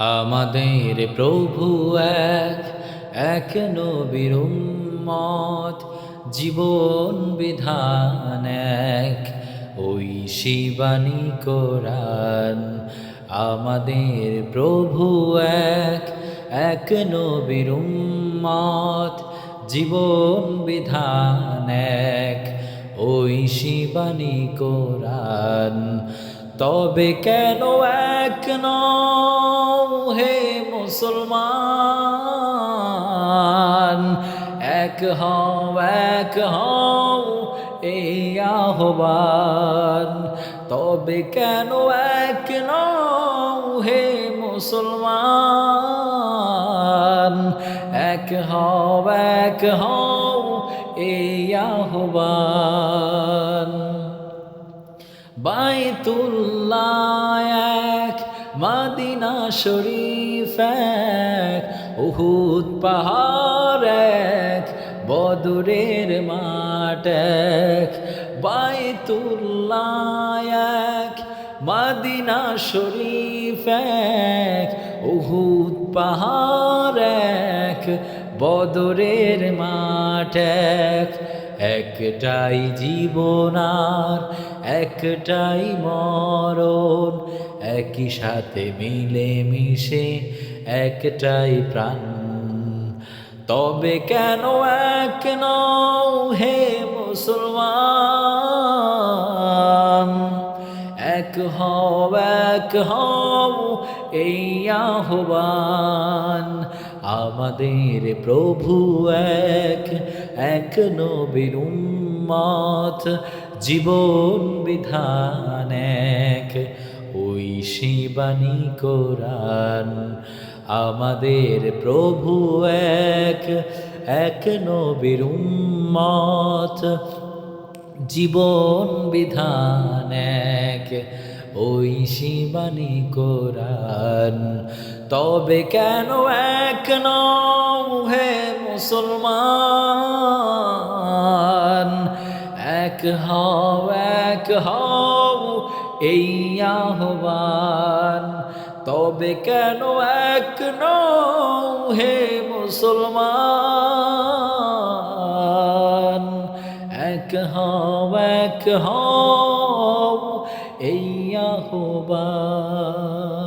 আমাদের প্রভু এক এক নবীর মত জীবন বিধান এক। ওই শিবানী কোরআন আমাদের প্রভু এক এক নবীর মত জীবন বিধান এক। ওই শিবানী কোরআন তবে কেন এক হে মুসলমান। এক হও এক হও এই আহ্বান। তবে কেন এক নও হে মুসলমান? এক হও এক হও এই আহ্বান। বাইতুল্লাহ মাদিনা শরীফ এক, উহুদ পাহাড় এক, বদরের মাঠ এক, বাইতুল্লাহ এক, মাদিনা শরীফ এক, উহুদ পাহাড় এক, বদরের মাঠ এক। একটাই জীবন আর একটাই মরণ, একই সাথে মিলে মিশে একটাই প্রাণ। তবে কেন এক নও হে মুসলমান? এক হও এক হও, এই আহ্বান। আমাদের প্রভু এক এক নবীর উম্মত, জীবন বিধান এক। ওই শিবানী কোরআন আমাদের প্রভু এক এক নবীর উম্মত জীবন বিধান এক। ওই শিবানী কোরআন। তবে কেন এক হে মুসলমান? এক হও এক হও এই আহ্বান। তবে কেন এক হে মুসলমান? এক হও এক হও এই আহ্বান।